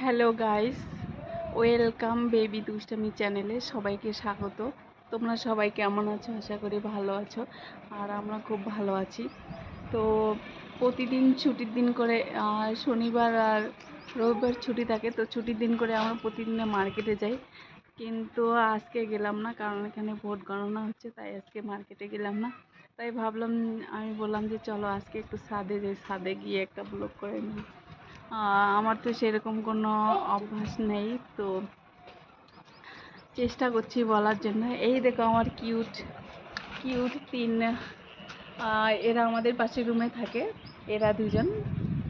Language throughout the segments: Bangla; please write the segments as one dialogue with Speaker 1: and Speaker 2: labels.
Speaker 1: হ্যালো গাইস ওয়েলকাম বেবি দুষ্টামি চ্যানেলে সবাইকে স্বাগত। তোমরা সবাই কেমন আছো? আশা করি ভালো আছো। আর আমরা খুব ভালো আছি। তো প্রতিদিন ছুটির দিন করে শনিবার আর রবিবার ছুটি থাকে। তো ছুটির দিন করে আমরা প্রতিদিন মার্কেটে যাই। কিন্তু আজকে গেলাম না, কারণ এখানে ভোট গণনা হচ্ছে, তাই আজকে মার্কেটে গেলাম না। তাই ভাবলাম, আমি বললাম যে চলো আজকে একটু ছাদে যাই ছাদে গিয়ে একটা ব্লগ করে নিই। আমার তো সেরকম কোনো অভ্যাস নেই, তো চেষ্টা করছি বলার জন্য। এই দেখো আমার কিউট কিউট তিন এরা আমাদের পাশের রুমে থাকে, এরা দুজন।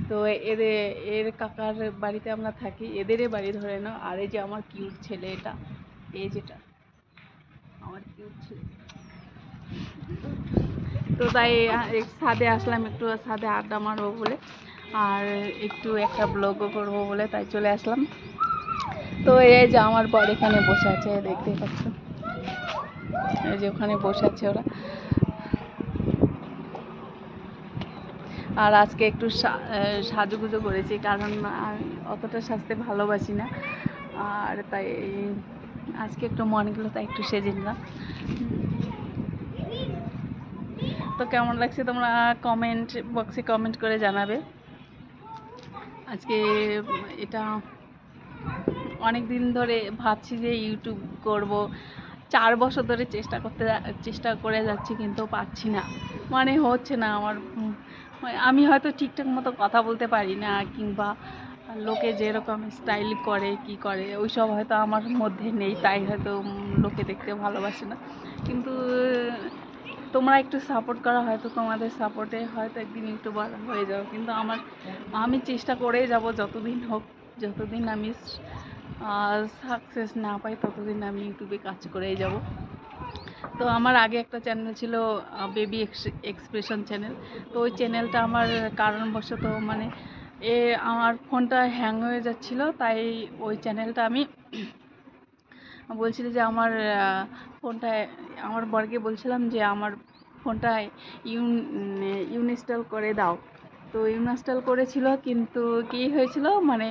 Speaker 1: তো এদের, এর কাকার বাড়িতে আমরা থাকি, এদেরই বাড়ি ধরে নাও। আর এই যে আমার কিউট ছেলে এটা, এই যেটা, আমার কিউট ছেলে। তো তাই ছাদে আসলাম একটু, ছাদে আড্ডা মারবো বলে। আর একটু একটা ব্লগও করব বলে তাই চলে আসলাম। তো এই যে আমার বর এখানে বসে আছে দেখতে পাচ্ছ? এই যে ওখানে বসে আছে ওরা। আর আজকে একটু সাজুগুজু করেছি, কারণ অতটা সাজতে ভালোবাসি না। আর তাই আজকে একটু মনে গেলো, তাই একটু সেজে নিলাম। তো কেমন লাগছে তোমরা কমেন্ট বক্সে কমেন্ট করে জানাবে। আজকে এটা অনেক দিন ধরে ভাবছি যে ইউটিউব করব। চার বছর ধরে চেষ্টা করতে চেষ্টা করে যাচ্ছি কিন্তু পাচ্ছি না। মানে হচ্ছে না আমার, আমি হয়তো ঠিকঠাক মতো কথা বলতে পারি না কিংবা লোকে যেরকম স্টাইল করে, কি করে, ওইসব হয়তো আমার মধ্যে নেই, তাই হয়তো লোকে দেখতে ভালোবাসে না। কিন্তু তোমরা একটু সাপোর্ট করা, হয়তো তোমাদের সাপোর্টে হয়তো একদিন ইউটিউবার হয়ে যাও। কিন্তু আমার, আমি চেষ্টা করেই যাব যতদিন হোক, যতদিন আমি সাকসেস না পাই, ততদিন আমি ইউটিউবে কাজ করেই যাব। তো আমার আগে একটা চ্যানেল ছিল বেবি এক্সপ্রেশন চ্যানেল তো ওই চ্যানেলটা আমার কারণবশত মানে এ, আমার ফোনটা হ্যাং হয়ে যাচ্ছিল, তাই ওই চ্যানেলটা আমি বলছিল যে আমার ফোনটা, আমার বরকে বলছিলাম যে আমার ফোনটা ইউন ইউনস্টল করে দাও। তো ইউনস্টল করেছিল, কিন্তু কি হয়েছিল মানে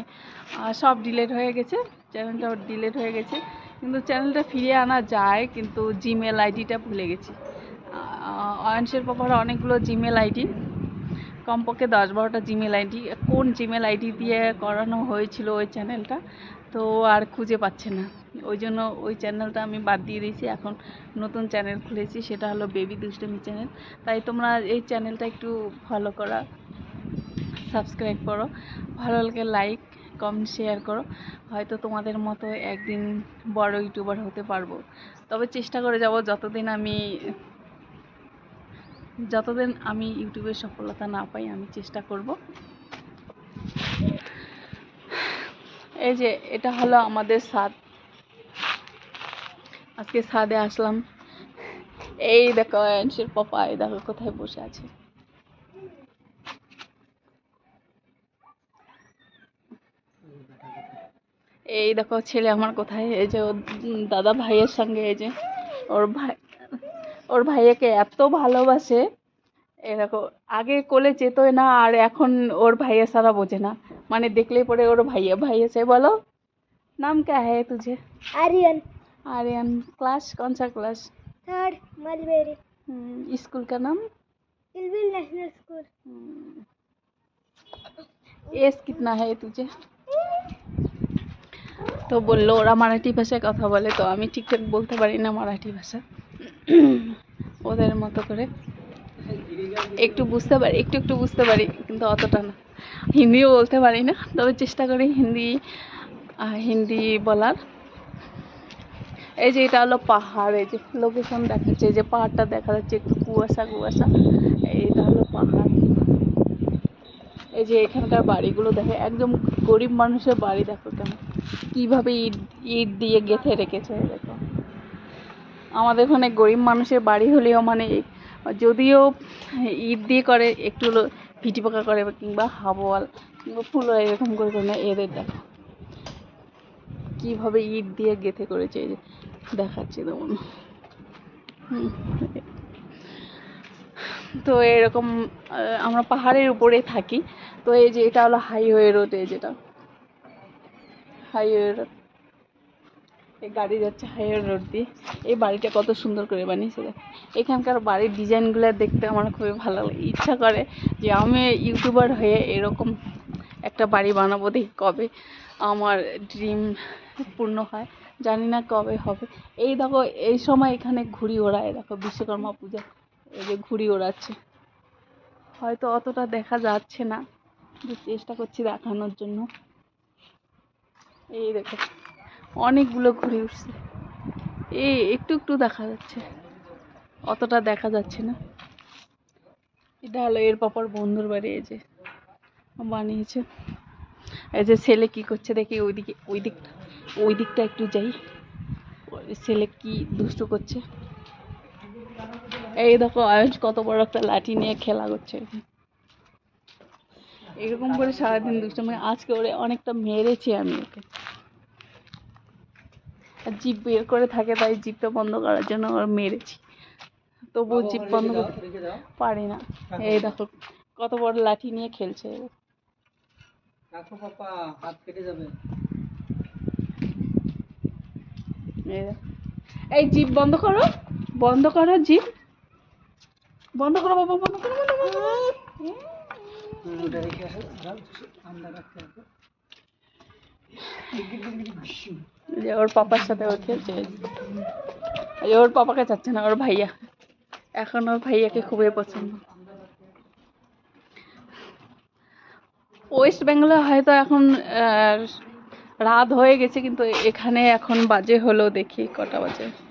Speaker 1: সব ডিলেট হয়ে গেছে, চ্যানেলটা ডিলেট হয়ে গেছে। কিন্তু চ্যানেলটা ফিরিয়ে আনা যায়, কিন্তু জিমেল আইডিটা ভুলে গেছি। অয়নশের পাপার অনেকগুলো জিমেল আইডি। কমপক্ষে দশ বারোটা জিমেল আইডি কোন জিমেল আইডি দিয়ে করানো হয়েছিল ওই চ্যানেলটা, তো আর খুঁজে পাচ্ছে না। ওই জন্য ওই চ্যানেলটা আমি বাদ দিয়ে দিয়েছি, এখন নতুন চ্যানেল খুলেছি, সেটা হলো বেবি দুষ্টমি চ্যানেল। তাই তোমরা এই চ্যানেলটা একটু ফলো করা সাবস্ক্রাইব করো, ভালো লাগে লাইক কমেন্ট শেয়ার করো। হয়তো তোমাদের মতো একদিন বড় ইউটিউবার হতে পারব। তবে চেষ্টা করে যাব, যতদিন আমি যতদিন আমি ইউটিউবে সফলতা না পাই, আমি চেষ্টা করব। এই যে, এটা হলো আমাদের ছাদ আজকে ছাদে আসলাম। এই দেখো, অ্যান্সের পাপা, এই দেখো কোথায় বসে আছে। এই দেখো, ছেলে আমার কোথায়? এই যে ওর দাদা ভাইয়ের সঙ্গে, এই যে ওর ভাই ওর ভাইয়াকে এত ভালোবাসে এরকম আগে কোলে যেতই না আর এখন ওর ভাইয়া সারা বোঝে না মানে দেখলেই পরে ওর ভাইয়া ভাইয়া से बोलो नाम क्या है तुझे
Speaker 2: आर्यन
Speaker 1: आर्यन क्लास कौन सा क्लास
Speaker 2: थर्ड मलबेरी
Speaker 1: स्कूल का नाम
Speaker 2: इलविल नेशनल स्कूल
Speaker 1: एज कितना है तुझे তো বললো ওরা মারাঠি ভাষায় কথা বলে তো আমি ঠিকঠাক বলতে পারি না মারাঠি ভাষা ওদের মতো করে। একটু বুঝতে পারি, একটু একটু বুঝতে পারি, কিন্তু অতটা না। হিন্দিও বলতে পারি না, তবে চেষ্টা করি হিন্দি হিন্দি বলার। এই যে এটা হলো পাহাড়, এই যে লোকেশন দেখাচ্ছে যে পাহাড়টা দেখা যাচ্ছে একটু কুয়াশা কুয়াশা। এইটা হলো পাহাড়। এই যে এখানকার বাড়িগুলো দেখে, একদম গরিব মানুষের বাড়ি, দেখো কেমন। কীভাবে ইট ইট দিয়ে গেঁথে রেখেছে, দেখো। আমাদের ওখানে গরিব মানুষের বাড়ি হলেও মানে যদিও ইট দিয়ে করে, একটু হলো ভিটি পোকা করে কিংবা হাওয়াল কিংবা ফুল এরকম করে করে না এদের দেখো। কীভাবে ইট দিয়ে গেঁথে করেছে এই যে, দেখাচ্ছি তেমন তো এরকম আমরা পাহাড়ের উপরে থাকি। তো এই যে এটা হলো হাইওয়ে রোড এই যেটা। হাইওয়ে রোড এই গাড়ি যাচ্ছে হাইওয়ে রোড দিয়ে। এই বাড়িটা কত সুন্দর করে বানিয়েছে। এখানকার বাড়ির ডিজাইনগুলো দেখতে আমার খুবই ভালো লাগে। ইচ্ছা করে যে আমি ইউটিউবার হয়ে এরকম একটা বাড়ি বানাবো দেখি কবে আমার ড্রিম পূর্ণ হয়। জানি না কবে হবে। এই দেখো, এই সময় এখানে ঘুড়ি ওড়ায়। দেখো, বিশ্বকর্মা পূজা। এই যে ঘুড়ি ওড়াচ্ছে। হয়তো অতটা দেখা যাচ্ছে না। চেষ্টা করছি দেখানোর জন্য। এই দেখো। অনেকগুলো ঘুরে উঠছে। এই একটু একটু দেখা যাচ্ছে। অতটা দেখা যাচ্ছে না। এটা হলো এর পাপার বন্ধুর বাড়ি, এই যে বানিয়েছে। এই যে ছেলে কি করছে দেখি ওইদিকে, ওই দিকটা ওই দিকটা একটু যাই। ছেলে কি দুষ্টু করছে। এই দেখো আয়ুষ কত বড় একটা লাঠি নিয়ে খেলা করছে এরকম। করে সারাদিন দুষ্ট মানে আজকে ওরে অনেকটা মেরেছি আমি ওকে। জিপ বের করে থাকে তাই জিপটা বন্ধ করার জন্য ওর মেরেছি। তবুও জিপ বন্ধ করতে পারি না। এই দেখো কত বড় লাঠি নিয়ে খেলছে ও।
Speaker 3: রাখো পাপা হাত কেটে যাবে।
Speaker 1: এই দেখো। এই জিপ বন্ধ করো বন্ধ করো জিপ। বন্ধ করো বাবা বন্ধ করো বন্ধ করো, বন্ধ করো।
Speaker 3: ওটা রেখে আসো আরাম ঠান্ডা রাখতে হবে
Speaker 1: এই যে ওর পাপার সাথে খেলছে। ওর পাপাকে চাচ্ছে না, ওর ভাইয়া। এখন ওর ভাইয়াকে খুবই পছন্দ। ওয়েস্ট বেঙ্গলে হয়তো এখন রাত হয়ে গেছে, কিন্তু এখানে এখন বাজে হলো দেখি কটা বাজে।